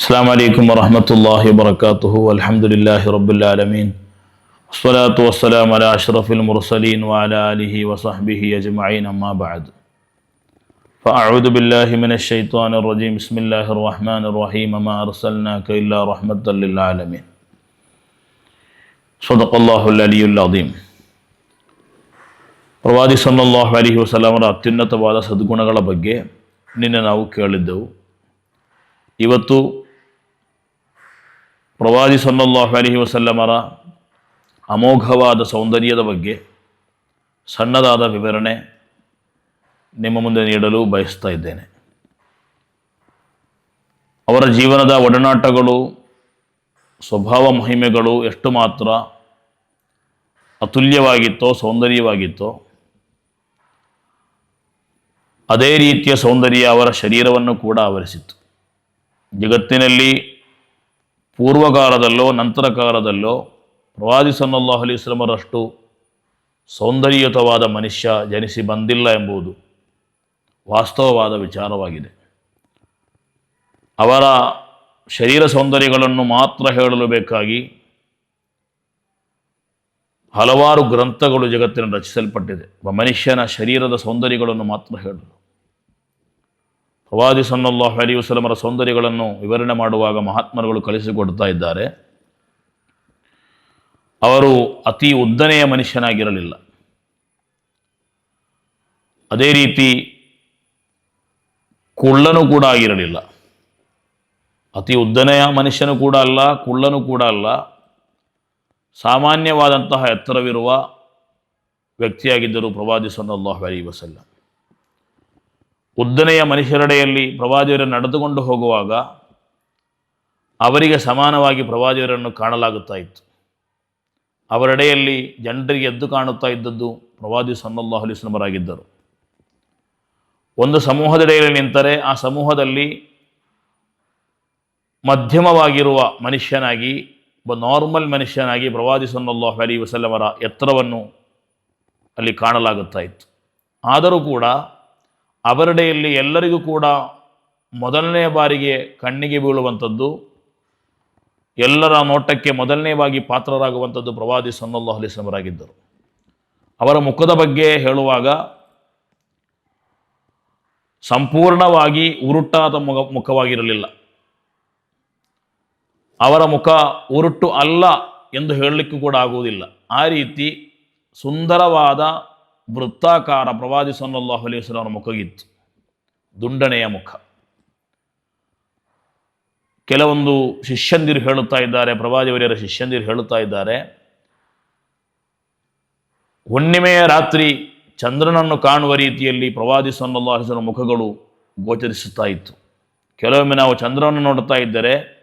السلام عليكم ورحمة الله وبركاته والحمد لله رب العالمين والصلاة والسلام على أشرف المرسلين وعلى آله وصحبه أجمعين أما بعد فأعوذ بالله من الشيطان الرجيم بسم الله الرحمن الرحيم ما أرسلناك إلا رحمة للعالمين صدق الله العلي العظيم ಪ್ರವಾದಿ ಸಲ್ಲಲ್ಲಾಹು ಅಲಿಹಿ ವಸಲ್ಲಮರ ಅತ್ಯುನ್ನತವಾದ ಸದ್ಗುಣಗಳ ಬಗ್ಗೆ ನಿನ್ನೆ ನಾವು ಕೇಳಿದ್ದೆವು ಇವತ್ತು ಪ್ರವಾದಿ ಸಲ್ಲಲ್ಲಾಹು ಅಲಹಿ ವಸಲ್ಲಮರ ಅಮೋಘವಾದ ಸೌಂದರ್ಯದ ಬಗ್ಗೆ ಸಣ್ಣದಾದ ವಿವರಣೆ ನಿಮ್ಮ ಮುಂದೆ ನೀಡಲು ಬಯಸ್ತಾ ಇದ್ದೇನೆ. ಅವರ ಜೀವನದ ಒಡನಾಟಗಳು, ಸ್ವಭಾವ ಮಹಿಮೆಗಳು ಎಷ್ಟು ಮಾತ್ರ ಅತುಲ್ಯವಾಗಿತ್ತೋ, ಸೌಂದರ್ಯವಾಗಿತ್ತೋ, ಅದೇ ರೀತಿಯ ಸೌಂದರ್ಯ ಅವರ ಶರೀರವನ್ನು ಕೂಡ ಆವರಿಸಿತ್ತು. ಜಗತ್ತಿನಲ್ಲಿ ಪೂರ್ವಕಾಲದಲ್ಲೋ ನಂತರ ಕಾಲದಲ್ಲೋ ಪ್ರವಾದಿ ಸನ್ನಲ್ಲಾಹು ಅಲಿ ವಸಲ್ಲಮರಷ್ಟು ಸೌಂದರ್ಯಯುತವಾದ ಮನುಷ್ಯ ಜನಿಸಿ ಬಂದಿಲ್ಲ ಎಂಬುದು ವಾಸ್ತವವಾದ ವಿಚಾರವಾಗಿದೆ. ಅವರ ಶರೀರ ಸೌಂದರ್ಯಗಳನ್ನು ಮಾತ್ರ ಹೇಳಲು ಬೇಕಾಗಿ ಹಲವಾರು ಗ್ರಂಥಗಳು ಜಗತ್ತಿನಲ್ಲಿ ರಚಿಸಲ್ಪಟ್ಟಿದೆ. ಮನುಷ್ಯನ ಶರೀರದ ಸೌಂದರ್ಯಗಳನ್ನು ಮಾತ್ರ ಹೇಳಲು. ಪ್ರವಾದಿ ಸನ್ನಲ್ಲಾಹ್ ಅಲಿ ವಸಲಮರ ಸೌಂದರ್ಯಗಳನ್ನು ವಿವರಣೆ ಮಾಡುವಾಗ ಮಹಾತ್ಮರುಗಳು ಕಲಿಸಿಕೊಡ್ತಾ ಇದ್ದಾರೆ. ಅವರು ಅತಿ ಉದ್ದನೆಯ ಮನುಷ್ಯನಾಗಿರಲಿಲ್ಲ. ಅದೇ ರೀತಿ ಕುಳ್ಳನು ಕೂಡ ಆಗಿರಲಿಲ್ಲ. ಅತಿ ಉದ್ದನೆಯ ಮನುಷ್ಯನು ಕೂಡ ಅಲ್ಲ, ಕುಳ್ಳನು ಕೂಡ ಅಲ್ಲ. ಸಾಮಾನ್ಯವಾದಂತಹ ಎತ್ತರವಿರುವ ವ್ಯಕ್ತಿಯಾಗಿದ್ದರು ಪ್ರವಾದಿ ಸನ್ನಲ್ಲಾಹ್ ಅಲಿ ವಸಲ್ಲಂ. ಉದ್ದನೆಯ ಮನುಷ್ಯರಡೆಯಲ್ಲಿ ಪ್ರವಾದಿಯರು ನಡೆದುಕೊಂಡು ಹೋಗುವಾಗ ಅವರಿಗೆ ಸಮಾನವಾಗಿ ಪ್ರವಾದಿಯರನ್ನು ಕಾಣಲಾಗುತ್ತಾ ಇತ್ತು. ಅವರೆಡೆಯಲ್ಲಿ ಜನರಿಗೆ ಎದ್ದು ಕಾಣುತ್ತಾ ಇದ್ದದ್ದು ಪ್ರವಾದಿ ಸನ್ನಲ್ಲಾಹು ಅಲಿಸ್ಲಮರಾಗಿದ್ದರು ಒಂದು ಸಮೂಹದೆಡೆಯಲ್ಲಿ ನಿಂತರೆ ಆ ಸಮೂಹದಲ್ಲಿ ಮಧ್ಯಮವಾಗಿರುವ ಮನುಷ್ಯನಾಗಿ, ಒಬ್ಬ ನಾರ್ಮಲ್ ಮನುಷ್ಯನಾಗಿ ಪ್ರವಾದಿ ಸಲ್ಲಲ್ಲಾಹು ಅಲಿ ವಸಲ್ಲಮರ ಎತ್ತರವನ್ನು ಅಲ್ಲಿ ಕಾಣಲಾಗುತ್ತಾ ಇತ್ತು. ಆದರೂ ಕೂಡ ಅವರಡೆಯಲ್ಲಿ ಎಲ್ಲರಿಗೂ ಕೂಡ ಮೊದಲನೇ ಬಾರಿಗೆ ಕಣ್ಣಿಗೆ ಬೀಳುವಂಥದ್ದು, ಎಲ್ಲರ ನೋಟಕ್ಕೆ ಮೊದಲನೇವಾಗಿ ಪಾತ್ರರಾಗುವಂಥದ್ದು ಪ್ರವಾದಿ ಸನ್ನಲ್ಲಾಹು ಅಲಿಸ್ಲಮರಾಗಿದ್ದರು ಅವರ ಮುಖದ ಬಗ್ಗೆ ಹೇಳುವಾಗ ಸಂಪೂರ್ಣವಾಗಿ ಉರುಟಾದ ಮುಖ, ಮುಖವಾಗಿರಲಿಲ್ಲ. ಅವರ ಮುಖ ಉರುಟು ಅಲ್ಲ ಎಂದು ಹೇಳಲಿಕ್ಕೂ ಕೂಡ ಆಗುವುದಿಲ್ಲ. ಆ ರೀತಿ ಸುಂದರವಾದ ವೃತ್ತಾಕಾರ ಪ್ರವಾದಿ ಸನ್ನಲ್ಲಾಹು ಅವರ ಮುಖಗಿತ್ತು ದುಂಡನೆಯ ಮುಖ. ಕೆಲವೊಂದು ಶಿಷ್ಯಂದಿರು ಹೇಳುತ್ತಾ ಇದ್ದಾರೆ ಪ್ರವಾದಿವರ್ಯರ ಶಿಷ್ಯಂದಿರು ಹೇಳುತ್ತಾ ಇದ್ದಾರೆ. ಹುಣ್ಣಿಮೆಯ ರಾತ್ರಿ ಚಂದ್ರನನ್ನು ಕಾಣುವ ರೀತಿಯಲ್ಲಿ ಪ್ರವಾದಿ ಸನ್ನಲ್ಲಾಹು ಅಲೈಹಿ ವಸಲ್ಲಮರ ಮುಖಗಳು ಗೋಚರಿಸುತ್ತಾ ಇತ್ತು. ಕೆಲವೊಮ್ಮೆ ನಾವು ಚಂದ್ರನನ್ನು ನೋಡುತ್ತಾ ಇದ್ದರೆ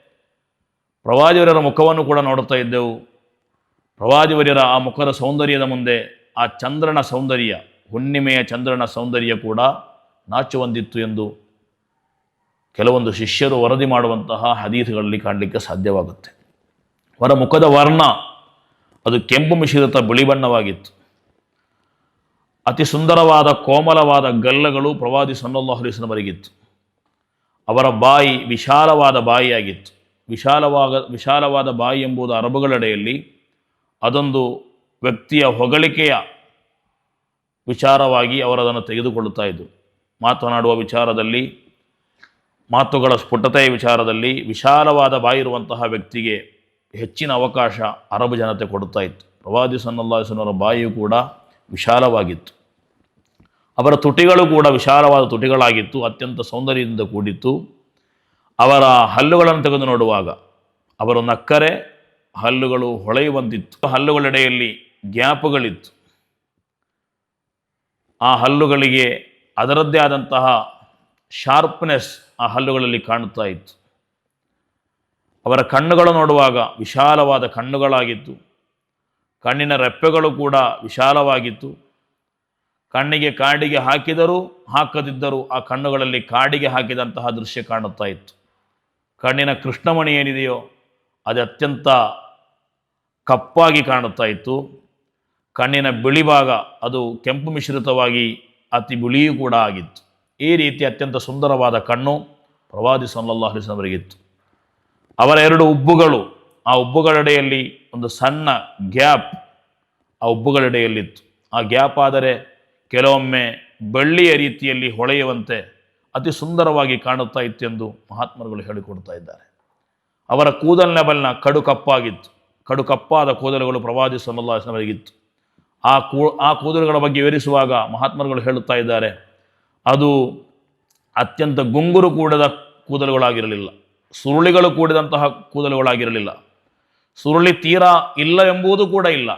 ಪ್ರವಾದಿವರ್ಯರ ಮುಖವನ್ನು ಕೂಡ ನೋಡುತ್ತಾ ಇದ್ದೆವು. ಪ್ರವಾದಿವರ್ಯರ ಆ ಮುಖದ ಸೌಂದರ್ಯದ ಮುಂದೆ ಆ ಚಂದ್ರನ ಸೌಂದರ್ಯ, ಹುಣ್ಣಿಮೆಯ ಚಂದ್ರನ ಸೌಂದರ್ಯ ಕೂಡ ನಾಚು ಹೊಂದಿತ್ತು ಎಂದು ಕೆಲವೊಂದು ಶಿಷ್ಯರು ವರದಿ ಮಾಡುವಂತಹ ಹದೀಸ್ಗಳಲ್ಲಿ ಕಾಣಲಿಕ್ಕೆ ಸಾಧ್ಯವಾಗುತ್ತೆ. ಅವರ ಮುಖದ ವರ್ಣ, ಅದು ಕೆಂಪು ಮಿಶ್ರಿತ ಬಿಳಿ ಬಣ್ಣವಾಗಿತ್ತು. ಅತಿ ಸುಂದರವಾದ ಕೋಮಲವಾದ ಗಲ್ಲಗಳು ಪ್ರವಾದಿ ಸನ್ನಲ್ಲಾಹು ಅಲಿಸ್ಲಮರಿಗಿತ್ತು ಅವರ ಬಾಯಿ ವಿಶಾಲವಾದ ಬಾಯಿಯಾಗಿತ್ತು. ವಿಶಾಲವಾದ ವಿಶಾಲವಾದ ಬಾಯಿ ಎಂಬುದು ಅರಬುಗಳಡೆಯಲ್ಲಿ ಅದೊಂದು ವ್ಯಕ್ತಿಯ ಹೊಗಳಿಕೆಯ ವಿಚಾರವಾಗಿ ಅವರದನ್ನು ತೆಗೆದುಕೊಳ್ಳುತ್ತಾ ಇದ್ದರು. ಮಾತನಾಡುವ ವಿಚಾರದಲ್ಲಿ, ಮಾತುಗಳ ಸ್ಫುಟತೆಯ ವಿಚಾರದಲ್ಲಿ ವಿಶಾಲವಾದ ಬಾಯಿರುವಂತಹ ವ್ಯಕ್ತಿಗೆ ಹೆಚ್ಚಿನ ಅವಕಾಶ ಅರಬ್ ಜನತೆ ಕೊಡುತ್ತಾ ಇತ್ತು. ಪ್ರವಾದಿ ಸನ್ನಲ್ಲಾಸನವರ ಬಾಯಿಯು ಕೂಡ ವಿಶಾಲವಾಗಿತ್ತು. ಅವರ ತುಟಿಗಳು ಕೂಡ ವಿಶಾಲವಾದ ತುಟಿಗಳಾಗಿತ್ತು, ಅತ್ಯಂತ ಸೌಂದರ್ಯದಿಂದ ಕೂಡಿತ್ತು. ಅವರ ಹಲ್ಲುಗಳನ್ನು ತೆಗೆದು ನೋಡುವಾಗ ಅವರು ನಕ್ಕರೆ ಹಲ್ಲುಗಳು ಹೊಳೆಯುವಂತಿತ್ತು. ಹಲ್ಲುಗಳೆಡೆಯಲ್ಲಿ ಗ್ಯಾಪುಗಳಿತ್ತು ಆ ಹಲ್ಲುಗಳಿಗೆ ಅದರದ್ದೇ ಆದಂತಹ ಶಾರ್ಪ್ನೆಸ್ ಆ ಹಲ್ಲುಗಳಲ್ಲಿ ಕಾಣುತ್ತಾ ಇತ್ತು. ಅವರ ಕಣ್ಣುಗಳು ನೋಡುವಾಗ ವಿಶಾಲವಾದ ಕಣ್ಣುಗಳಾಗಿತ್ತು. ಕಣ್ಣಿನ ರೆಪ್ಪೆಗಳು ಕೂಡ ವಿಶಾಲವಾಗಿತ್ತು. ಕಣ್ಣಿಗೆ ಕಾಡಿಗೆ ಹಾಕಿದರೂ ಹಾಕದಿದ್ದರೂ ಆ ಕಣ್ಣುಗಳಲ್ಲಿ ಕಾಡಿಗೆ ಹಾಕಿದಂತಹ ದೃಶ್ಯ ಕಾಣುತ್ತಾ ಇತ್ತು. ಕಣ್ಣಿನ ಕೃಷ್ಣಮಣಿ ಏನಿದೆಯೋ ಅದು ಅತ್ಯಂತ ಕಪ್ಪಾಗಿ ಕಾಣುತ್ತಾ ಇತ್ತು. ಕಣ್ಣಿನ ಬಿಳಿ ಭಾಗ ಅದು ಕೆಂಪು ಮಿಶ್ರಿತವಾಗಿ ಅತಿ ಬಿಳಿಯೂ ಕೂಡ ಆಗಿತ್ತು. ಈ ರೀತಿ ಅತ್ಯಂತ ಸುಂದರವಾದ ಕಣ್ಣು ಪ್ರವಾದಿ ಸಲ್ಲಲ್ಲಾಹು ಅಲಿಸ್ಲಮರಿಗಿತ್ತು ಅವರ ಎರಡು ಉಬ್ಬುಗಳು, ಆ ಉಬ್ಬುಗಳಡೆಯಲ್ಲಿ ಒಂದು ಸಣ್ಣ ಗ್ಯಾಪ್ ಆ ಉಬ್ಬುಗಳಡೆಯಲ್ಲಿತ್ತು. ಆ ಗ್ಯಾಪ್ ಆದರೆ ಕೆಲವೊಮ್ಮೆ ಬೆಳ್ಳಿಯ ರೀತಿಯಲ್ಲಿ ಹೊಳೆಯುವಂತೆ ಅತಿ ಸುಂದರವಾಗಿ ಕಾಣುತ್ತಾ ಇತ್ತೆಂದು ಮಹಾತ್ಮರುಗಳು ಹೇಳಿಕೊಡ್ತಾ ಇದ್ದಾರೆ. ಅವರ ಕೂದಲಿನ ಬಲ್ನ ಕಡು ಕಪ್ಪಾಗಿತ್ತು. ಕಡು ಕಪ್ಪಾದ ಕೂದಲುಗಳು ಪ್ರವಾದಿ ಸಲ್ಲಲ್ಲಾಹನವರಿಗಿತ್ತು ಆ ಕೂ, ಆ ಕೂದಲುಗಳ ಬಗ್ಗೆ ವಿವರಿಸುವಾಗ ಮಹಾತ್ಮರುಗಳು ಹೇಳುತ್ತಾ ಇದ್ದಾರೆ, ಅದು ಅತ್ಯಂತ ಗುಂಗುರು ಕೂಡದ ಕೂದಲುಗಳಾಗಿರಲಿಲ್ಲ, ಸುರುಳಿಗಳು ಕೂಡಿದಂತಹ ಕೂದಲುಗಳಾಗಿರಲಿಲ್ಲ, ಸುರುಳಿ ತೀರಾ ಇಲ್ಲ ಎಂಬುದು ಕೂಡ ಇಲ್ಲ.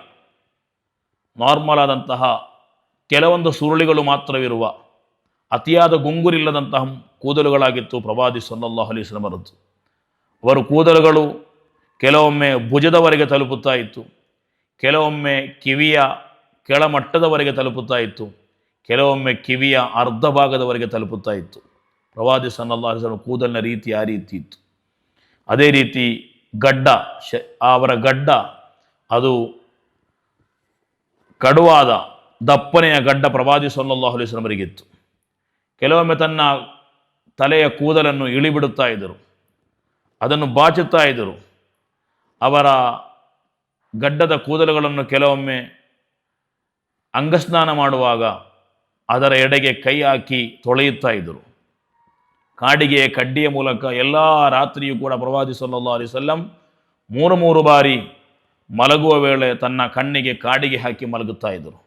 ನಾರ್ಮಲ್ ಆದಂತಹ ಕೆಲವೊಂದು ಸುರುಳಿಗಳು ಮಾತ್ರವಿರುವ ಅತಿಯಾದ ಗುಂಗುರಿಲ್ಲದಂತಹ ಕೂದಲುಗಳಾಗಿತ್ತು ಪ್ರವಾದಿ ಸಲ್ಲಲ್ಲಾಹು ಅಲೈಹಿ ವಸಲ್ಲಮರದ್ದು ಅವರು ಕೂದಲುಗಳು ಕೆಲವೊಮ್ಮೆ ಭುಜದವರೆಗೆ ತಲುಪುತ್ತಾ ಇತ್ತು, ಕೆಲವೊಮ್ಮೆ ಕಿವಿಯ ಕೆಳಮಟ್ಟದವರೆಗೆ ತಲುಪುತ್ತಾ ಇತ್ತು. ಕೆಲವೊಮ್ಮೆ ಕಿವಿಯ ಅರ್ಧ ಭಾಗದವರೆಗೆ ತಲುಪುತ್ತಾ ಇತ್ತು. ಪ್ರವಾದಿ ವಸಲ್ಲಂ ಕೂದಲಿನ ರೀತಿ ಆ ರೀತಿ ಇತ್ತು. ಅದೇ ರೀತಿ ಗಡ್ಡ, ಶ, ಅವರ ಗಡ್ಡ, ಅದು ಕಡುವಾದ ದಪ್ಪನೆಯ ಗಡ್ಡ ಪ್ರವಾದಿ ವಸಲ್ಲಮರಿಗಿತ್ತು ಕೆಲವೊಮ್ಮೆ ತನ್ನ ತಲೆಯ ಕೂದಲನ್ನು ಇಳಿಬಿಡುತ್ತಾ ಇದ್ದರು. ಅದನ್ನು ಬಾಚುತ್ತಾ ಇದ್ದರು. ಅವರ ಗಡ್ಡದ ಕೂದಲುಗಳನ್ನು ಕೆಲವೊಮ್ಮೆ ಅಂಗಸ್ನಾನ ಮಾಡುವಾಗ ಅದರ ಎಡೆಗೆ ಕೈ ಹಾಕಿ ತೊಳೆಯುತ್ತಾ ಇದ್ದರು. ಕಾಡಿಗೆ, ಕಡ್ಡಿಯ ಮೂಲಕ ಎಲ್ಲ ರಾತ್ರಿಯೂ ಕೂಡ ಪ್ರವಾದಿ ಸಲ್ಲಾ ಅಲೈಹಿ ವಸಲ್ಲಂ ಮೂರು ಮೂರು ಬಾರಿ ಮಲಗುವ ವೇಳೆ ತನ್ನ ಕಣ್ಣಿಗೆ ಕಾಡಿಗೆ ಹಾಕಿ ಮಲಗುತ್ತಾ ಇದ್ದರು.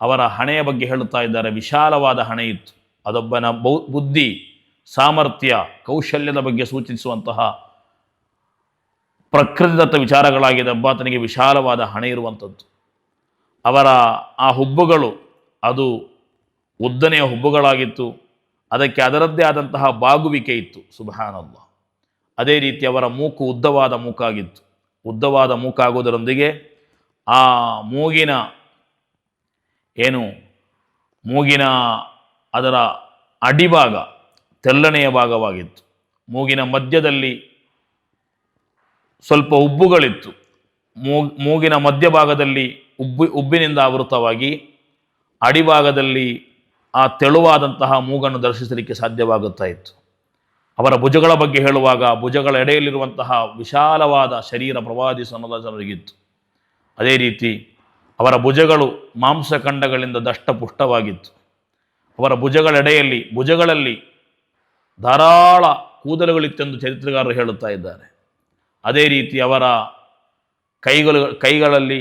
ಅವರ ಹಣೆಯ ಬಗ್ಗೆ ಹೇಳುತ್ತಾ ಇದ್ದಾರೆ. ವಿಶಾಲವಾದ ಹಣೆ ಇತ್ತು. ಅದೊಬ್ಬನ ಬೌ, ಬುದ್ಧಿ, ಸಾಮರ್ಥ್ಯ, ಕೌಶಲ್ಯದ ಬಗ್ಗೆ ಸೂಚಿಸುವಂತಹ ಪ್ರಕೃತಿದತ್ತ ವಿಚಾರಗಳಾಗಿದೆ ಅಬ್ಬಾತನಿಗೆ ವಿಶಾಲವಾದ ಹಣೆ ಇರುವಂಥದ್ದು. ಅವರ ಆ ಹುಬ್ಬುಗಳು, ಅದು ಉದ್ದನೆಯ ಹುಬ್ಬುಗಳಾಗಿತ್ತು. ಅದಕ್ಕೆ ಅದರದ್ದೇ ಆದಂತಹ ಬಾಗುವಿಕೆ ಇತ್ತು. ಸುಬಹಾನಲ್ಲ ಅದೇ ರೀತಿ ಅವರ ಮೂಕು ಉದ್ದವಾದ ಮೂಕಾಗಿತ್ತು. ಉದ್ದವಾದ ಮೂಕಾಗುವುದರೊಂದಿಗೆ ಆ ಮೂಗಿನ ಏನು, ಮೂಗಿನ ಅದರ ಅಡಿಭಾಗ ತೆಲ್ಲನೆಯ ಭಾಗವಾಗಿತ್ತು. ಮೂಗಿನ ಮಧ್ಯದಲ್ಲಿ ಸ್ವಲ್ಪ ಉಬ್ಬುಗಳಿತ್ತು. ಮೂಗಿನ ಮಧ್ಯಭಾಗದಲ್ಲಿ ಉಬ್ಬಿ, ಉಬ್ಬಿನಿಂದ ಆವೃತವಾಗಿ ಅಡಿಭಾಗದಲ್ಲಿ ಆ ತೆಳುವಾದಂತಹ ಮೂಗನ್ನು ದರ್ಶಿಸಲಿಕ್ಕೆ ಸಾಧ್ಯವಾಗುತ್ತಾ ಇತ್ತು. ಅವರ ಭುಜಗಳ ಬಗ್ಗೆ ಹೇಳುವಾಗ ಭುಜಗಳ ಎಡೆಯಲ್ಲಿರುವಂತಹ ವಿಶಾಲವಾದ ಶರೀರ ಪ್ರವಾದಿ ಸನ್ನದಾಸನರಿಗಿತ್ತು ಅದೇ ರೀತಿ ಅವರ ಭುಜಗಳು ಮಾಂಸಖಂಡಗಳಿಂದ ದಷ್ಟಪುಷ್ಟವಾಗಿತ್ತು. ಅವರ ಭುಜಗಳೆಡೆಯಲ್ಲಿ ಭುಜಗಳಲ್ಲಿ ಧಾರಾಳ ಕೂದಲುಗಳಿತ್ತೆಂದು ಚರಿತ್ರೆಗಾರರು ಹೇಳುತ್ತಾ ಇದ್ದಾರೆ. ಅದೇ ರೀತಿ ಅವರ ಕೈಗಳು, ಕೈಗಳಲ್ಲಿ,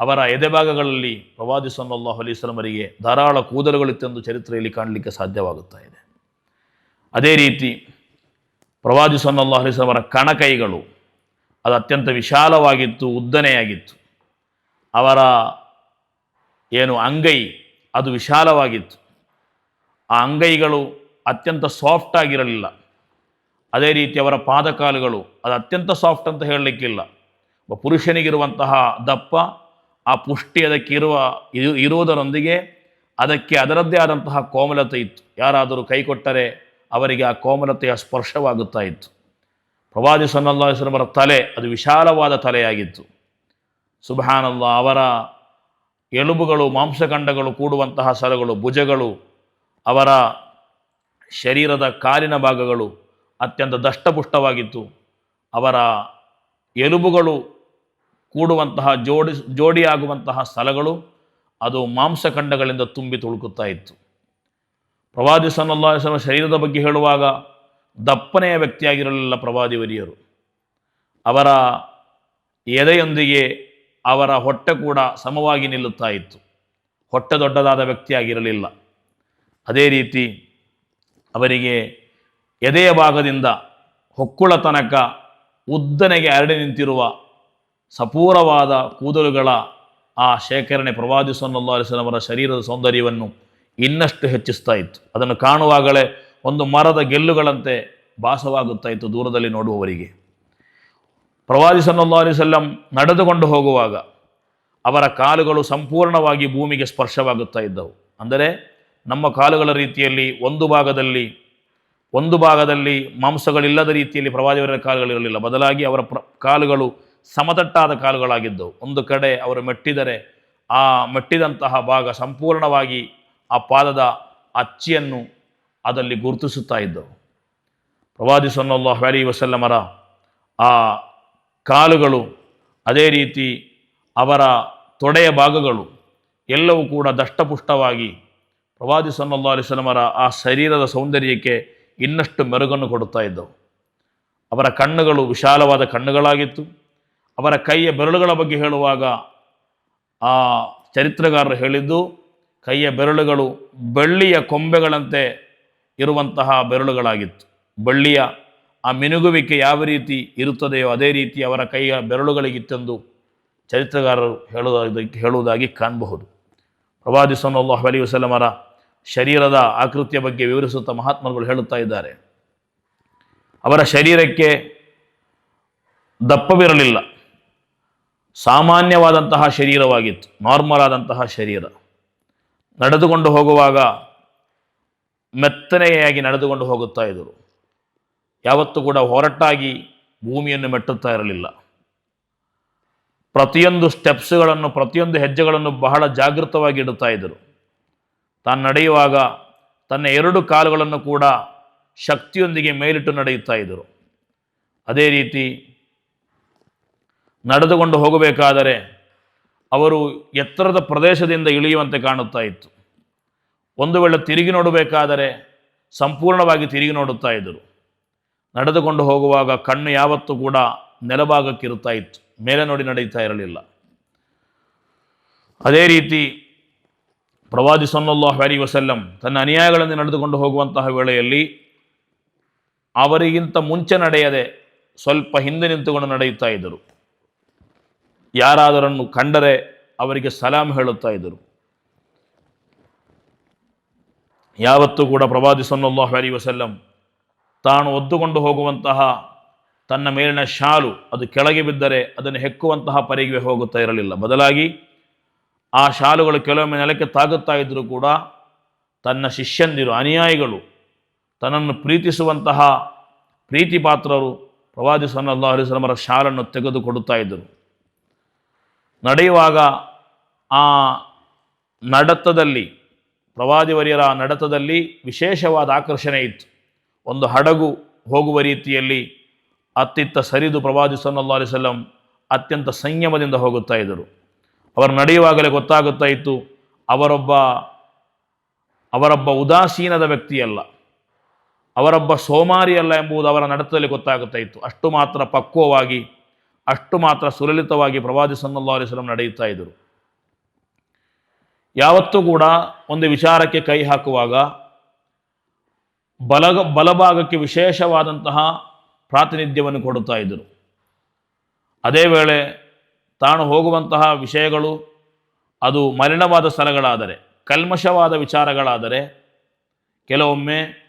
ಅವರ ಎದೆಭಾಗಗಳಲ್ಲಿ ಪ್ರವಾದಿ ಅಲೈಹಿ ಅವರಿಗೆ ಧಾರಾಳ ಕೂದಲುಗಳಿತ್ತೆಂದು ಚರಿತ್ರೆಯಲ್ಲಿ ಕಾಣಲಿಕ್ಕೆ ಸಾಧ್ಯವಾಗುತ್ತಾ ಇದೆ. ಅದೇ ರೀತಿ ಪ್ರವಾದಿ ಅಲೈಹಿ ವಸಲ್ಲಮರ ಕಣಕೈಗಳು, ಅದು ಅತ್ಯಂತ ವಿಶಾಲವಾಗಿತ್ತು, ಉದ್ದನೆಯಾಗಿತ್ತು. ಅವರ ಏನು ಅಂಗೈ, ಅದು ವಿಶಾಲವಾಗಿತ್ತು. ಆ ಅಂಗೈಗಳು ಅತ್ಯಂತ ಸಾಫ್ಟ್ ಆಗಿರಲಿಲ್ಲ. ಅದೇ ರೀತಿ ಅವರ ಪಾದಕಾಲುಗಳು, ಅದು ಅತ್ಯಂತ ಸಾಫ್ಟ್ ಅಂತ ಹೇಳಲಿಕ್ಕಿಲ್ಲ. ಒಬ್ಬ ಪುರುಷನಿಗಿರುವಂತಹ ದಪ್ಪ, ಆ ಪುಷ್ಟಿ ಅದಕ್ಕೆ ಇರುವ, ಇರು- ಇರುವುದರೊಂದಿಗೆ ಅದಕ್ಕೆ ಅದರದ್ದೇ ಆದಂತಹ ಕೋಮಲತೆ ಇತ್ತು. ಯಾರಾದರೂ ಕೈಕೊಟ್ಟರೆ ಅವರಿಗೆ ಆ ಕೋಮಲತೆಯ ಸ್ಪರ್ಶವಾಗುತ್ತಾ ಇತ್ತು. ಪ್ರವಾದಿ ಸನ್ನಲ್ಲಾಹರ ತಲೆ ಅದು ವಿಶಾಲವಾದ ತಲೆಯಾಗಿತ್ತು. ಸುಬಹಾನಲ್ಲ, ಅವರ ಎಲುಬುಗಳು, ಮಾಂಸಖಂಡಗಳು ಕೂಡುವಂತಹ ಸ್ಥಳಗಳು ಭುಜಗಳು, ಅವರ ಶರೀರದ ಕಾಲಿನ ಭಾಗಗಳು ಅತ್ಯಂತ ದಷ್ಟಪುಷ್ಟವಾಗಿತ್ತು. ಅವರ ಎಲುಬುಗಳು ಕೂಡುವಂತಹ ಜೋಡಿ, ಜೋಡಿಯಾಗುವಂತಹ ಸ್ಥಳಗಳು ಅದು ಮಾಂಸಖಂಡಗಳಿಂದ ತುಂಬಿ ತುಳುಕುತ್ತಾ ಇತ್ತು. ಪ್ರವಾದಿ ಸನ್ನಲ್ಲಾಹ ಶರೀರದ ಬಗ್ಗೆ ಹೇಳುವಾಗ ದಪ್ಪನೆಯ ವ್ಯಕ್ತಿಯಾಗಿರಲಿಲ್ಲ ಪ್ರವಾದಿ ವರಿಯರು. ಅವರ ಎದೆಯೊಂದಿಗೆ ಅವರ ಹೊಟ್ಟೆ ಕೂಡ ಸಮವಾಗಿ ನಿಲ್ಲುತ್ತಾ ಇತ್ತು. ಹೊಟ್ಟೆ ದೊಡ್ಡದಾದ ವ್ಯಕ್ತಿಯಾಗಿರಲಿಲ್ಲ. ಅದೇ ರೀತಿ ಅವರಿಗೆ ಎದೆಯ ಭಾಗದಿಂದ ಹೊಕ್ಕುಳ ತನಕ ಉದ್ದನೆಗೆ ಹರಡಿ ನಿಂತಿರುವ ಸಪೂರವಾದ ಕೂದಲುಗಳ ಆ ಶೇಖರಣೆ ಪ್ರವಾದಿ ಅಲೈಹಿ ವಸಲ್ಲಮರ ಶರೀರದ ಸೌಂದರ್ಯವನ್ನು ಇನ್ನಷ್ಟು ಹೆಚ್ಚಿಸ್ತಾ ಇತ್ತು. ಅದನ್ನು ಕಾಣುವಾಗಲೇ ಒಂದು ಮರದ ಗೆಲ್ಲುಗಳಂತೆ ಭಾಸವಾಗುತ್ತಾ ಇತ್ತು ದೂರದಲ್ಲಿ ನೋಡುವವರಿಗೆ. ಪ್ರವಾದಿ ವಸಲ್ಲಂ ನಡೆದುಕೊಂಡು ಹೋಗುವಾಗ ಅವರ ಕಾಲುಗಳು ಸಂಪೂರ್ಣವಾಗಿ ಭೂಮಿಗೆ ಸ್ಪರ್ಶವಾಗುತ್ತಾ ಇದ್ದವು. ಅಂದರೆ ನಮ್ಮ ಕಾಲುಗಳ ರೀತಿಯಲ್ಲಿ ಒಂದು ಭಾಗದಲ್ಲಿ ಒಂದು ಭಾಗದಲ್ಲಿ ಮಾಂಸಗಳಿಲ್ಲದ ರೀತಿಯಲ್ಲಿ ಪ್ರವಾದಿಯವರ ಕಾಲುಗಳಿರಲಿಲ್ಲ ಬದಲಾಗಿ ಅವರ ಪ್ರ, ಕಾಲುಗಳು ಸಮತಟ್ಟಾದ ಕಾಲುಗಳಾಗಿದ್ದವು ಒಂದು ಕಡೆ ಅವರು ಮೆಟ್ಟಿದರೆ ಆ ಮೆಟ್ಟಿದಂತಹ ಭಾಗ ಸಂಪೂರ್ಣವಾಗಿ ಆ ಪಾದದ ಅಚ್ಚಿಯನ್ನು ಅದಲ್ಲಿ ಗುರುತಿಸುತ್ತಾ ಇದ್ದವು. ಪ್ರವಾದಿ ಸೊನ್ನಲ್ಲಾ ಅಲೈಹಿ ವಸಲ್ಲಮರ ಆ ಕಾಲುಗಳು ಅದೇ ರೀತಿ ಅವರ ತೊಡೆಯ ಭಾಗಗಳು ಎಲ್ಲವೂ ಕೂಡ ದಷ್ಟಪುಷ್ಟವಾಗಿ ಪ್ರವಾದಿ ಸಲ್ಲಾ ಅಲಿಸ್ಲಮರ ಆ ಶರೀರದ ಸೌಂದರ್ಯಕ್ಕೆ ಇನ್ನಷ್ಟು ಮೆರುಗನ್ನು ಕೊಡುತ್ತಾ ಇದ್ದವು. ಅವರ ಕಣ್ಣುಗಳು ವಿಶಾಲವಾದ ಕಣ್ಣುಗಳಾಗಿತ್ತು. ಅವರ ಕೈಯ ಬೆರಳುಗಳ ಬಗ್ಗೆ ಹೇಳುವಾಗ ಆ ಚರಿತ್ರಗಾರರು ಹೇಳಿದ್ದು, ಕೈಯ ಬೆರಳುಗಳು ಬೆಳ್ಳಿಯ ಕೊಂಬೆಗಳಂತೆ ಇರುವಂತಹ ಬೆರಳುಗಳಾಗಿತ್ತು. ಬಳ್ಳಿಯ ಆ ಮಿನುಗುವಿಕೆ ಯಾವ ರೀತಿ ಇರುತ್ತದೆಯೋ ಅದೇ ರೀತಿ ಅವರ ಕೈಯ ಬೆರಳುಗಳಿಗಿತ್ತೆಂದು ಚರಿತ್ರಗಾರರು ಹೇಳುವುದಾಗಿ ಹೇಳುವುದಾಗಿ ಕಾಣಬಹುದು. ಪ್ರವಾದಿ ಸಲ್ಲಾಹು ಅಲಿ ವಸಲಮರ ಶರೀರದ ಆಕೃತಿಯ ಬಗ್ಗೆ ವಿವರಿಸುತ್ತಾ ಮಹಾತ್ಮರುಗಳು ಹೇಳುತ್ತಾ ಇದ್ದಾರೆ. ಅವರ ಶರೀರಕ್ಕೆ ದಪ್ಪವಿರಲಿಲ್ಲ. ಸಾಮಾನ್ಯವಾದಂತಹ ಶರೀರವಾಗಿತ್ತು ನಾರ್ಮಲ್ ಆದಂತಹ ಶರೀರ. ನಡೆದುಕೊಂಡು ಹೋಗುವಾಗ ಮೆತ್ತನೆಯಾಗಿ ನಡೆದುಕೊಂಡು ಹೋಗುತ್ತಾ ಇದ್ದರು. ಯಾವತ್ತೂ ಕೂಡ ಹೊರಟಾಗಿ ಭೂಮಿಯನ್ನು ಮೆಟ್ಟುತ್ತಾ ಇರಲಿಲ್ಲ. ಪ್ರತಿಯೊಂದು ಸ್ಟೆಪ್ಸ್ಗಳನ್ನು, ಪ್ರತಿಯೊಂದು ಹೆಜ್ಜೆಗಳನ್ನು ಬಹಳ ಜಾಗೃತವಾಗಿ ಇಡುತ್ತಾ ಇದ್ದರು. ತಾನು ನಡೆಯುವಾಗ ತನ್ನ ಎರಡು ಕಾಲುಗಳನ್ನು ಕೂಡ ಶಕ್ತಿಯೊಂದಿಗೆ ಮೇಲಿಟ್ಟು ನಡೆಯುತ್ತಾ ಇದ್ದರು. ಅದೇ ರೀತಿ ನಡೆದುಕೊಂಡು ಹೋಗಬೇಕಾದರೆ ಅವರು ಎತ್ತರದ ಪ್ರದೇಶದಿಂದ ಇಳಿಯುವಂತೆ ಕಾಣುತ್ತಾ ಇತ್ತು. ಒಂದು ವೇಳೆ ತಿರುಗಿ ನೋಡಬೇಕಾದರೆ ಸಂಪೂರ್ಣವಾಗಿ ತಿರುಗಿ ನೋಡುತ್ತಾ ಇದ್ದರು. ನಡೆದುಕೊಂಡು ಹೋಗುವಾಗ ಕಣ್ಣು ಯಾವತ್ತೂ ಕೂಡ ನೆಲಭಾಗಕ್ಕಿರುತ್ತಾ ಇತ್ತು. ಮೇಲೆ ನೋಡಿ ನಡೆಯುತ್ತಾ ಇರಲಿಲ್ಲ. ಅದೇ ರೀತಿ ಪ್ರವಾದಿ ಸೊನ್ನಲ್ಲಾಹು ಅಲಿ ವಸಲ್ಲಂ ತನ್ನ ಅನ್ಯಾಯಗಳನ್ನು ನಡೆದುಕೊಂಡು ಹೋಗುವಂತಹ ವೇಳೆಯಲ್ಲಿ ಅವರಿಗಿಂತ ಮುಂಚೆ ನಡೆಯದೆ ಸ್ವಲ್ಪ ಹಿಂದೆ ನಿಂತುಕೊಂಡು ನಡೆಯುತ್ತಾ ಇದ್ದರು. ಯಾರಾದರನ್ನು ಕಂಡರೆ ಅವರಿಗೆ ಸಲಾಂ ಹೇಳುತ್ತಾ ಇದ್ದರು. ಯಾವತ್ತೂ ಕೂಡ ಪ್ರವಾದಿ ಸೊನ್ನಲ್ಲಾಹು ಅಲಿ ವಸಲ್ಲಂ ತಾನು ಒದ್ದುಕೊಂಡು ಹೋಗುವಂತಹ ತನ್ನ ಮೇಲಿನ ಶಾಲು ಅದು ಕೆಳಗೆ ಬಿದ್ದರೆ ಅದನ್ನು ಹೆಕ್ಕುವಂತಹ ಪರಿಗೆ ಹೋಗುತ್ತಾ ಇರಲಿಲ್ಲ. ಬದಲಾಗಿ ಆ ಶಾಲುಗಳು ಕೆಲವೊಮ್ಮೆ ನೆಲಕ್ಕೆ ತಾಗುತ್ತಾ ಇದ್ದರೂ ಕೂಡ ತನ್ನ ಶಿಷ್ಯಂದಿರು, ಅನುಯಾಯಿಗಳು, ತನ್ನನ್ನು ಪ್ರೀತಿಸುವಂತಹ ಪ್ರೀತಿ ಪಾತ್ರರು ಪ್ರವಾದಿ ಸನ್ನಲ್ಲಾಹ ಅಲಿಸ್ಲಮರ ಶಾಲನ್ನು ತೆಗೆದುಕೊಡುತ್ತಾ ಇದ್ದರು. ನಡೆಯುವಾಗ ಆ ನಡತದಲ್ಲಿ, ಪ್ರವಾದಿವರಿಯರ ನಡತದಲ್ಲಿ ವಿಶೇಷವಾದ ಆಕರ್ಷಣೆ ಇತ್ತು. ಒಂದು ಹಡಗು ಹೋಗುವ ರೀತಿಯಲ್ಲಿ ಅತ್ತಿತ್ತ ಸರಿದು ಪ್ರವಾದಿ ಸಲ್ಲಾ ಅಲಿಸಲ್ಲಂ ಅತ್ಯಂತ ಸಂಯಮದಿಂದ ಹೋಗುತ್ತಾ ಇದ್ದರು. ಅವರು ನಡೆಯುವಾಗಲೇ ಗೊತ್ತಾಗುತ್ತಾ ಇತ್ತು, ಅವರೊಬ್ಬ ಅವರೊಬ್ಬ ಉದಾಸೀನದ ವ್ಯಕ್ತಿಯಲ್ಲ, ಅವರೊಬ್ಬ ಸೋಮಾರಿಯಲ್ಲ ಎಂಬುದು ಅವರ ನಡತದಲ್ಲಿ ಗೊತ್ತಾಗುತ್ತಾ ಇತ್ತು. ಅಷ್ಟು ಮಾತ್ರ ಪಕ್ವವಾಗಿ ಅಷ್ಟು ಮಾತ್ರ ಸುಲಲಿತವಾಗಿ ಪ್ರವಾದಿ ಸಲ್ಲಾ ಅಲಿಸ್ಲಂ ನಡೆಯುತ್ತಾ ಇದ್ದರು. ಯಾವತ್ತೂ ಕೂಡ ಒಂದು ವಿಚಾರಕ್ಕೆ ಕೈ ಹಾಕುವಾಗ ಬಲಗ, ಬಲಭಾಗಕ್ಕೆ ವಿಶೇಷವಾದಂತಹ ಪ್ರಾತಿನಿಧ್ಯವನ್ನು ಕೊಡುತ್ತಾ ಇದ್ದರು. ಅದೇ ವೇಳೆ ತಾನು ಹೋಗುವಂತಹ ವಿಷಯಗಳು ಅದು ಮಲಿನವಾದ ಸ್ಥಳಗಳಾದರೆ, ಕಲ್ಮಶವಾದ ವಿಚಾರಗಳಾದರೆ, ಕೆಲವೊಮ್ಮೆ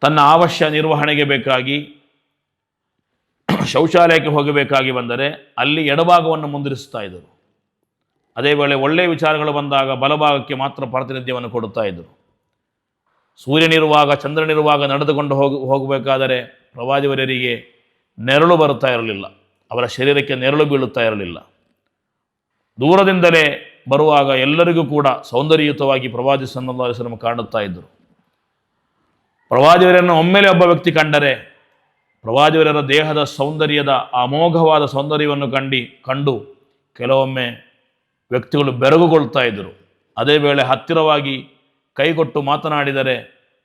ತನ್ನ ಅವಶ್ಯ ನಿರ್ವಹಣೆಗೆ ಬೇಕಾಗಿ ಶೌಚಾಲಯಕ್ಕೆ ಹೋಗಬೇಕಾಗಿ ಬಂದರೆ ಅಲ್ಲಿ ಎಡಭಾಗವನ್ನು ಮುಂದಿರಿಸ್ತಾ ಇದ್ದರು. ಅದೇ ವೇಳೆ ಒಳ್ಳೆಯ ವಿಚಾರಗಳು ಬಂದಾಗ ಬಲಭಾಗಕ್ಕೆ ಮಾತ್ರ ಪ್ರಾತಿನಿಧ್ಯವನ್ನು ಕೊಡುತ್ತಾ ಇದ್ದರು. ಸೂರ್ಯನಿರುವಾಗ ಚಂದ್ರನಿರುವಾಗ ನಡೆದುಕೊಂಡು ಹೋಗಿ, ಹೋಗಬೇಕಾದರೆ ಪ್ರವಾದಿವರರಿಗೆ ನೆರಳು ಬರುತ್ತಾ ಇರಲಿಲ್ಲ. ಅವರ ಶರೀರಕ್ಕೆ ನೆರಳು ಬೀಳುತ್ತಾ ಇರಲಿಲ್ಲ. ದೂರದಿಂದಲೇ ಬರುವಾಗ ಎಲ್ಲರಿಗೂ ಕೂಡ ಸೌಂದರ್ಯಯುತವಾಗಿ ಪ್ರವಾದಿ ಸನ್ನಲ್ಲಾಸ್ಲಮ್ ಕಾಣುತ್ತಾ ಇದ್ದರು. ಪ್ರವಾದಿವರನ್ನು ಒಮ್ಮೆಲೆ ಒಬ್ಬ ವ್ಯಕ್ತಿ ಕಂಡರೆ ಪ್ರವಾದಿವರರ ದೇಹದ ಸೌಂದರ್ಯದ ಅಮೋಘವಾದ ಸೌಂದರ್ಯವನ್ನು ಕಂಡು ಕಂಡು ಕೆಲವೊಮ್ಮೆ ವ್ಯಕ್ತಿಗಳು ಬೆರಗುಗೊಳ್ತಾ ಇದ್ದರು. ಅದೇ ವೇಳೆ ಹತ್ತಿರವಾಗಿ ಕೈಗೊಟ್ಟು ಮಾತನಾಡಿದರೆ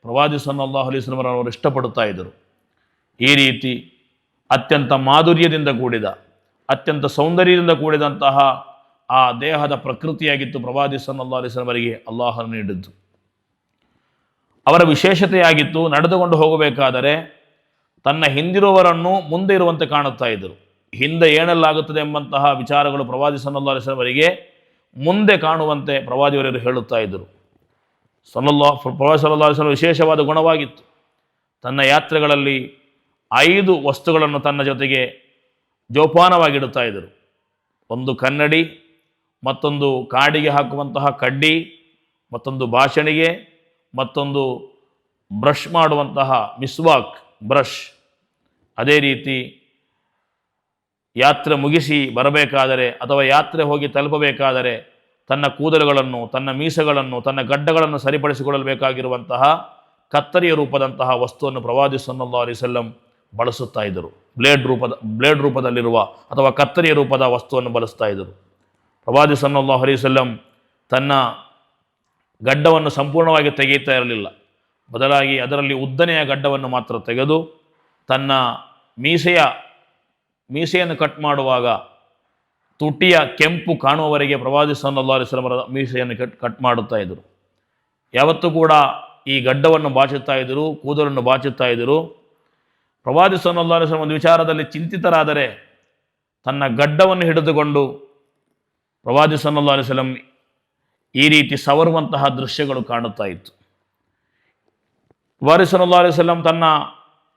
ಪ್ರವಾದಿ ಸನ್ನಲ್ಲಾಹು ಅಲಿಸ್ಲಮರವರು ಇಷ್ಟಪಡುತ್ತಾ ಇದ್ದರು. ಈ ರೀತಿ ಅತ್ಯಂತ ಮಾಧುರ್ಯದಿಂದ ಕೂಡಿದ, ಅತ್ಯಂತ ಸೌಂದರ್ಯದಿಂದ ಕೂಡಿದಂತಹ ಆ ದೇಹದ ಪ್ರಕೃತಿಯಾಗಿತ್ತು ಪ್ರವಾದಿ ಸನ್ನಲ್ಲಾ ಅವರಿಗೆ ಅಲ್ಲಾಹನ ನೀಡಿದ್ದು. ಅವರ ವಿಶೇಷತೆಯಾಗಿತ್ತು, ನಡೆದುಕೊಂಡು ಹೋಗಬೇಕಾದರೆ ತನ್ನ ಹಿಂದಿರುವವರನ್ನು ಮುಂದೆ ಇರುವಂತೆ ಕಾಣುತ್ತಾ ಇದ್ದರು. ಹಿಂದೆ ಏನೆಲ್ಲಾಗುತ್ತದೆ ಎಂಬಂತಹ ವಿಚಾರಗಳು ಪ್ರವಾದಿ ಸನ್ನಲ್ಲಾ ಅವರಿಗೆ ಮುಂದೆ ಕಾಣುವಂತೆ ಪ್ರವಾದಿಯವರರು ಹೇಳುತ್ತಾ ಇದ್ದರು. ಸಲ್ಲಲ್ಲಾ ಪ್ರವಾದಿ ಸಲ್ಲಾ ವಿಶೇಷವಾದ ಗುಣವಾಗಿತ್ತು. ತನ್ನ ಯಾತ್ರೆಗಳಲ್ಲಿ ಐದು ವಸ್ತುಗಳನ್ನು ತನ್ನ ಜೊತೆಗೆ ಜೋಪಾನವಾಗಿಡುತ್ತಾ ಇದ್ದರು. ಒಂದು ಕನ್ನಡಿ, ಮತ್ತೊಂದು ಕಾಡಿಗೆ ಹಾಕುವಂತಹ ಕಡ್ಡಿ, ಮತ್ತೊಂದು ಭಾಷಣಿಗೆ ಮತ್ತೊಂದು ಬ್ರಷ್ ಮಾಡುವಂತಹ ಮಿಸ್ವಾಕ್. ಬ್ರಷ್. ಅದೇ ರೀತಿ ಯಾತ್ರೆ ಮುಗಿಸಿ ಬರಬೇಕಾದರೆ ಅಥವಾ ಯಾತ್ರೆ ಹೋಗಿ ತಲುಪಬೇಕಾದರೆ ತನ್ನ ಕೂದಲುಗಳನ್ನು, ತನ್ನ ಮೀಸಗಳನ್ನು, ತನ್ನ ಗಡ್ಡಗಳನ್ನು ಸರಿಪಡಿಸಿಕೊಳ್ಳಬೇಕಾಗಿರುವಂತಹ ಕತ್ತರಿಯ ರೂಪದಂತಹ ವಸ್ತುವನ್ನು ಪ್ರವಾದಿ ಸೊನ್ನಲ್ಲಾ ಅಲಿಸಲ್ಲಂ ಬಳಸುತ್ತಾ ಇದ್ದರು. ಬ್ಲೇಡ್ ರೂಪದ, ಬ್ಲೇಡ್ ರೂಪದಲ್ಲಿರುವ ಅಥವಾ ಕತ್ತರಿಯ ರೂಪದ ವಸ್ತುವನ್ನು ಬಳಸ್ತಾ ಇದ್ದರು. ಪ್ರವಾದಿ ಸೊನ್ನಲ್ಲಾ ಅಲಿಸಲ್ಲಂ ತನ್ನ ಗಡ್ಡವನ್ನು ಸಂಪೂರ್ಣವಾಗಿ ತೆಗೆಯುತ್ತಾ ಇರಲಿಲ್ಲ. ಬದಲಾಗಿ ಅದರಲ್ಲಿ ಉದ್ದನೆಯ ಗಡ್ಡವನ್ನು ಮಾತ್ರ ತೆಗೆದು ತನ್ನ ಮೀಸೆಯ, ಮೀಸೆಯನ್ನು ಕಟ್ ಮಾಡುವಾಗ ತುಟಿಯ ಕೆಂಪು ಕಾಣುವವರೆಗೆ ಪ್ರವಾದಿ ಸಲ್ಲಾ ಅಲೈಹಿ ವಸಲ್ಲಮರ ಮೀಸೆಯನ್ನು ಕಟ್ ಕಟ್ ಮಾಡುತ್ತಾ ಇದ್ದರು. ಯಾವತ್ತೂ ಕೂಡ ಈ ಗಡ್ಡವನ್ನು ಬಾಚುತ್ತಾ ಇದ್ದರು, ಕೂದಲನ್ನು ಬಾಚುತ್ತಾ ಇದ್ದರು. ಪ್ರವಾದಿ ಸಲ್ಲಾ ಅಲೈಹಿ ವಸಲ್ಲಂ ಒಂದು ವಿಚಾರದಲ್ಲಿ ಚಿಂತಿತರಾದರೆ ತನ್ನ ಗಡ್ಡವನ್ನು ಹಿಡಿದುಕೊಂಡು ಪ್ರವಾದಿ ಸಲ್ಲಾ ಅಲೈಹಿ ವಸಲ್ಲಂ ಈ ರೀತಿ ಸವರುವಂತಹ ದೃಶ್ಯಗಳು ಕಾಣುತ್ತಾ ಇತ್ತು. ಪ್ರವಾದಿ ಅಲಿಸಲಂ ತನ್ನ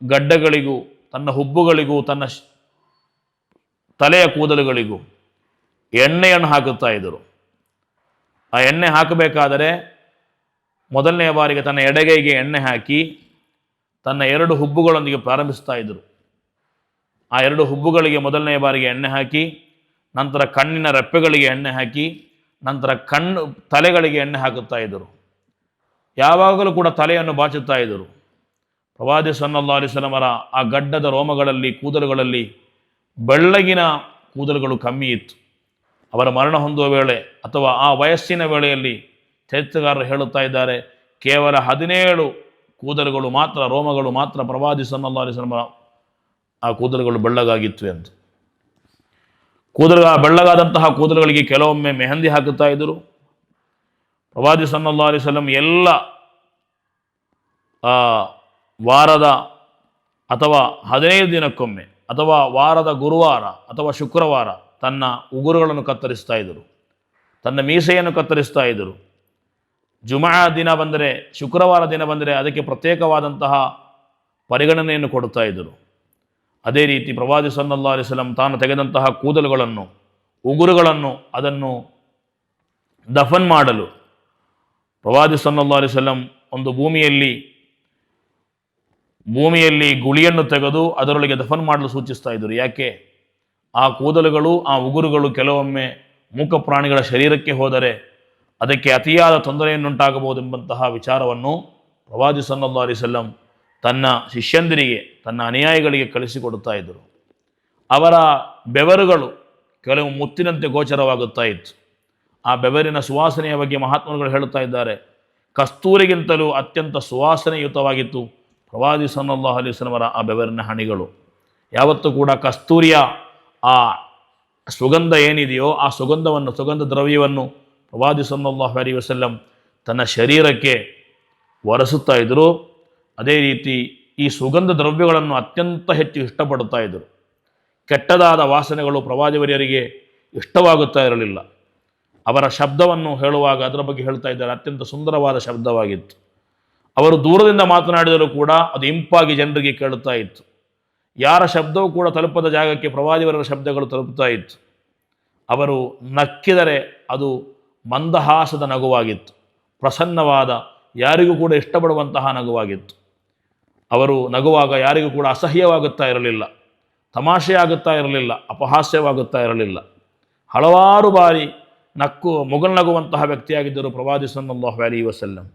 ಗಡ್ಡಗಳಿಗೂ, ತನ್ನ ಹುಬ್ಬುಗಳಿಗೂ, ತನ್ನ ತಲೆಯ ಕೂದಲುಗಳಿಗೂ ಎಣ್ಣೆಯನ್ನು ಹಾಕುತ್ತಾ ಇದ್ದರು. ಆ ಎಣ್ಣೆ ಹಾಕಬೇಕಾದರೆ ಮೊದಲನೆಯ ಬಾರಿಗೆ ತನ್ನ ಎಡಗೈಗೆ ಎಣ್ಣೆ ಹಾಕಿ ತನ್ನ ಎರಡು ಹುಬ್ಬುಗಳೊಂದಿಗೆ ಪ್ರಾರಂಭಿಸ್ತಾ ಇದ್ದರು. ಆ ಎರಡು ಹುಬ್ಬುಗಳಿಗೆ ಮೊದಲನೆಯ ಬಾರಿಗೆ ಎಣ್ಣೆ ಹಾಕಿ, ನಂತರ ಕಣ್ಣಿನ ರೆಪ್ಪೆಗಳಿಗೆ ಎಣ್ಣೆ ಹಾಕಿ, ನಂತರ ಕಣ್ಣು, ತಲೆಗಳಿಗೆ ಎಣ್ಣೆ ಹಾಕುತ್ತಾ ಇದ್ದರು. ಯಾವಾಗಲೂ ಕೂಡ ತಲೆಯನ್ನು ಬಾಚುತ್ತಾ ಇದ್ದರು. ಪ್ರವಾದಿ ಸನ್ನಲ್ಲಾ ಅಲಿಸ್ಲಮರ ಆ ಗಡ್ಡದ ರೋಮಗಳಲ್ಲಿ, ಕೂದಲುಗಳಲ್ಲಿ ಬೆಳ್ಳಗಿನ ಕೂದಲುಗಳು ಕಮ್ಮಿ ಇತ್ತು. ಅವರ ಮರಣ ಹೊಂದುವ ವೇಳೆ ಅಥವಾ ಆ ವಯಸ್ಸಿನ ವೇಳೆಯಲ್ಲಿ ಚರಿತ್ರಗಾರರು ಹೇಳುತ್ತಾ ಇದ್ದಾರೆ, ಕೇವಲ ಹದಿನೇಳು ಕೂದಲುಗಳು ಮಾತ್ರ, ರೋಮಗಳು ಮಾತ್ರ ಪ್ರವಾದಿ ಸನ್ನಲ್ಲಾ ಅಲಿಸಲಮರ ಆ ಕೂದಲುಗಳು ಬೆಳ್ಳಗಾಗಿತ್ತು ಎಂದು. ಕೂದಲು ಬೆಳ್ಳಗಾದಂತಹ ಕೂದಲುಗಳಿಗೆ ಕೆಲವೊಮ್ಮೆ ಮೆಹಂದಿ ಹಾಕುತ್ತಾ ಇದ್ದರು. ಪ್ರವಾದಿ ಅಲೈಹಿ ವಸಲ್ಲಂ ಎಲ್ಲ ಆ, ವಾರದ ಅಥವಾ ಹದಿನೈದು ದಿನಕ್ಕೊಮ್ಮೆ ಅಥವಾ ವಾರದ ಗುರುವಾರ ಅಥವಾ ಶುಕ್ರವಾರ ತನ್ನ ಉಗುರುಗಳನ್ನು ಕತ್ತರಿಸ್ತಾ ಇದ್ದರು. ತನ್ನ ಮೀಸೆಯನ್ನು ಕತ್ತರಿಸ್ತಾ ಇದ್ದರು. ಜುಮಾ ದಿನ ಬಂದರೆ ಶುಕ್ರವಾರ ದಿನ ಬಂದರೆ ಅದಕ್ಕೆ ಪ್ರತ್ಯೇಕವಾದಂತಹ ಪರಿಗಣನೆಯನ್ನು ಕೊಡುತ್ತಾ ಇದ್ದರು. ಅದೇ ರೀತಿ ಪ್ರವಾದಿ ಸಲ್ಲಲ್ಲಾ ಅಲಿಸ್ಲಂ ತಾನು ತೆಗೆದಂತಹ ಕೂದಲುಗಳನ್ನು ಉಗುರುಗಳನ್ನು ಅದನ್ನು ದಫನ್ ಮಾಡಲು ಪ್ರವಾದಿ ಸಲ್ಲಲ್ಲಾ ಅಲಿಸ್ಲಂ ಒಂದು ಭೂಮಿಯಲ್ಲಿ ಭೂಮಿಯಲ್ಲಿ ಗುಳಿಯನ್ನು ತೆಗೆದು ಅದರೊಳಗೆ ದಫನ್ ಮಾಡಲು ಸೂಚಿಸ್ತಾ ಇದ್ದರು. ಯಾಕೆ? ಆ ಕೂದಲುಗಳು, ಆ ಉಗುರುಗಳು ಕೆಲವೊಮ್ಮೆ ಮೂಕ ಪ್ರಾಣಿಗಳ ಶರೀರಕ್ಕೆ ಹೋದರೆ ಅದಕ್ಕೆ ಅತಿಯಾದ ತೊಂದರೆಯನ್ನುಂಟಾಗಬಹುದೆಂಬಂತಹ ವಿಚಾರವನ್ನು ಪ್ರವಾದಿ ಸಲ್ಲಲ್ಲಾ ಅಲಿಸಲ್ಲಂ ತನ್ನ ಶಿಷ್ಯಂದಿರಿಗೆ, ತನ್ನ ಅನುಯಾಯಿಗಳಿಗೆ ಕಳಿಸಿಕೊಡುತ್ತಾ ಇದ್ದರು. ಅವರ ಬೆವರುಗಳು ಕೆಲವು ಮುತ್ತಿನಂತೆ ಗೋಚರವಾಗುತ್ತಾ ಇತ್ತು. ಆ ಬೆವರಿನ ಸುವಾಸನೆಯ ಬಗ್ಗೆ ಮಹಾತ್ಮರುಗಳು ಹೇಳುತ್ತಾ ಇದ್ದಾರೆ. ಕಸ್ತೂರಿಗಿಂತಲೂ ಅತ್ಯಂತ ಸುವಾಸನೆಯುತವಾಗಿತ್ತು ಪ್ರವಾದಿ ಸನ್ನಲ್ಲಾಹು ಅಲೈಹಿ ವಸಲ್ಲಮರ ಆ ಬೆವರಿನ ಹಣಿಗಳು. ಯಾವತ್ತೂ ಕೂಡ ಕಸ್ತೂರಿಯ ಆ ಸುಗಂಧ ಏನಿದೆಯೋ ಆ ಸುಗಂಧವನ್ನು, ಸುಗಂಧ ದ್ರವ್ಯವನ್ನು ಪ್ರವಾದಿ ಸನ್ನಲ್ಲಾಹು ಅಲಿ ವಸಲ್ಲಂ ತನ್ನ ಶರೀರಕ್ಕೆ ಒರೆಸುತ್ತಾ ಇದ್ದರು ಅದೇ ರೀತಿ ಈ ಸುಗಂಧ ದ್ರವ್ಯಗಳನ್ನು ಅತ್ಯಂತ ಹೆಚ್ಚು ಇಷ್ಟಪಡುತ್ತಾ ಇದ್ದರು ಕೆಟ್ಟದಾದ ವಾಸನೆಗಳು ಪ್ರವಾದಿವರಿಯರಿಗೆ ಇಷ್ಟವಾಗುತ್ತಾ ಇರಲಿಲ್ಲ. ಅವರ ಶಬ್ದವನ್ನು ಹೇಳುವಾಗ ಅದರ ಬಗ್ಗೆ ಹೇಳ್ತಾ ಇದ್ದಾರೆ. ಅತ್ಯಂತ ಸುಂದರವಾದ ಶಬ್ದವಾಗಿತ್ತು. ಅವರು ದೂರದಿಂದ ಮಾತನಾಡಿದರೂ ಕೂಡ ಅದು ಇಂಪಾಗಿ ಜನರಿಗೆ ಕೇಳುತ್ತಾ ಇತ್ತು. ಯಾರ ಶಬ್ದವೂ ಕೂಡ ತಲುಪದ ಜಾಗಕ್ಕೆ ಪ್ರವಾದಿವರ ಶಬ್ದಗಳು ತಲುಪುತ್ತಾ ಇತ್ತು. ಅವರು ನಕ್ಕಿದರೆ ಅದು ಮಂದಹಾಸದ ನಗುವಾಗಿತ್ತು. ಪ್ರಸನ್ನವಾದ, ಯಾರಿಗೂ ಕೂಡ ಇಷ್ಟಪಡುವಂತಹ ನಗುವಾಗಿತ್ತು. ಅವರು ನಗುವಾಗ ಯಾರಿಗೂ ಕೂಡ ಅಸಹ್ಯವಾಗುತ್ತಾ ಇರಲಿಲ್ಲ. ತಮಾಷೆಯಾಗುತ್ತಾ ಇರಲಿಲ್ಲ. ಅಪಹಾಸ್ಯವಾಗುತ್ತಾ ಇರಲಿಲ್ಲ. ಹಲವಾರು ಬಾರಿ ನಕ್ಕು ಮುಗಲ್ನಗುವಂತಹ ವ್ಯಕ್ತಿಯಾಗಿದ್ದರು ಪ್ರವಾದಿ ಸಲ್ಲಲ್ಲಾಹು ಅಲೈಹಿ ವಸಲ್ಲಂ.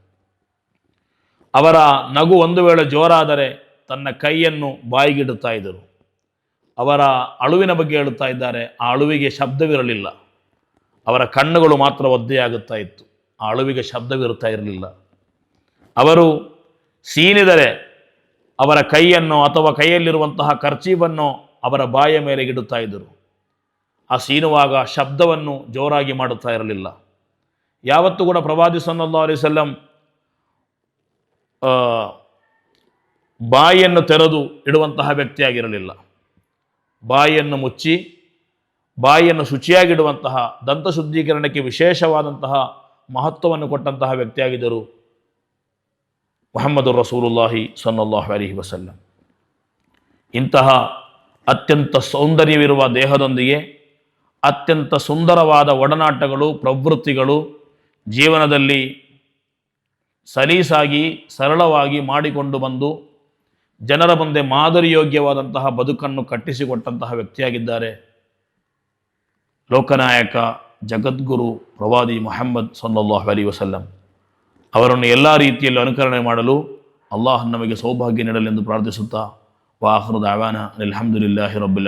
ಅವರ ನಗು ಒಂದು ವೇಳೆ ಜೋರಾದರೆ ತನ್ನ ಕೈಯನ್ನು ಬಾಯಿಗಿಡುತ್ತಾ ಇದ್ದರು. ಅವರ ಅಳುವಿನ ಬಗ್ಗೆ ಹೇಳುತ್ತಾ ಇದ್ದಾರೆ. ಆ ಅಳುವಿಗೆ ಶಬ್ದವಿರಲಿಲ್ಲ. ಅವರ ಕಣ್ಣುಗಳು ಮಾತ್ರ ಒದ್ದೆಯಾಗುತ್ತಾ ಇತ್ತು. ಆ ಅಳುವಿಗೆ ಶಬ್ದವಿರುತ್ತಾ ಇರಲಿಲ್ಲ. ಅವರು ಸೀನಿದರೆ ಅವರ ಕೈಯನ್ನು ಅಥವಾ ಕೈಯಲ್ಲಿರುವಂತಹ ಖರ್ಚೀವನ್ನು ಅವರ ಬಾಯಿಯ ಮೇಲೆ ಇಡುತ್ತಾ ಇದ್ದರು. ಆ ಸೀನುವಾಗ ಶಬ್ದವನ್ನು ಜೋರಾಗಿ ಮಾಡುತ್ತಾ ಇರಲಿಲ್ಲ. ಯಾವತ್ತೂ ಕೂಡ ಪ್ರವಾದಿ ಸಲ್ಲಾ ಅಲೈಹಿ ಸಲ್ಲಂ ಬಾಯಿಯನ್ನು ತೆರೆದು ಇಡುವಂತಹ ವ್ಯಕ್ತಿಯಾಗಿರಲಿಲ್ಲ. ಬಾಯಿಯನ್ನು ಮುಚ್ಚಿ, ಬಾಯಿಯನ್ನು ಶುಚಿಯಾಗಿಡುವಂತಹ, ದಂತ ಶುದ್ಧೀಕರಣಕ್ಕೆ ವಿಶೇಷವಾದಂತಹ ಮಹತ್ವವನ್ನು ಕೊಟ್ಟಂತಹ ವ್ಯಕ್ತಿಯಾಗಿದ್ದರು ಮೊಹಮ್ಮದ್ ರಸೂಲುಲ್ಲಾಹಿ ಸನ್ನಲ್ಲಾಹ್ ಅಲಿಹಿ ವಸಲ್ಲಂ. ಇಂತಹ ಅತ್ಯಂತ ಸೌಂದರ್ಯವಿರುವ ದೇಹದೊಂದಿಗೆ ಅತ್ಯಂತ ಸುಂದರವಾದ ಒಡನಾಟಗಳು, ಪ್ರವೃತ್ತಿಗಳು ಜೀವನದಲ್ಲಿ ಸಲೀಸಾಗಿ, ಸರಳವಾಗಿ ಮಾಡಿಕೊಂಡು ಬಂದು ಜನರ ಮುಂದೆ ಮಾದರಿಯೋಗ್ಯವಾದಂತಹ ಬದುಕನ್ನು ಕಟ್ಟಿಸಿಕೊಟ್ಟಂತಹ ವ್ಯಕ್ತಿಯಾಗಿದ್ದಾರೆ. ಲೋಕನಾಯಕ ಜಗದ್ಗುರು ಪ್ರವಾದಿ ಮೊಹಮ್ಮದ್ ಸಲ್ಲಲ್ಲಾಹು ಅಲಿ ವಸಲ್ಲಂ. ಅವರನ್ನು ಎಲ್ಲ ರೀತಿಯಲ್ಲಿ ಅನುಕರಣೆ ಮಾಡಲು ಅಲ್ಲಾಹ್ ನಮಗೆ ಸೌಭಾಗ್ಯ ನೀಡಲೆಂದು ಪ್ರಾರ್ಥಿಸುತ್ತಾ ವಾಹೃದ್ ಅವಾನ ಅಲ್ಹಮ್ದುಲಿಲ್ಲಾಹಿ ರಬ್ಬುಲ್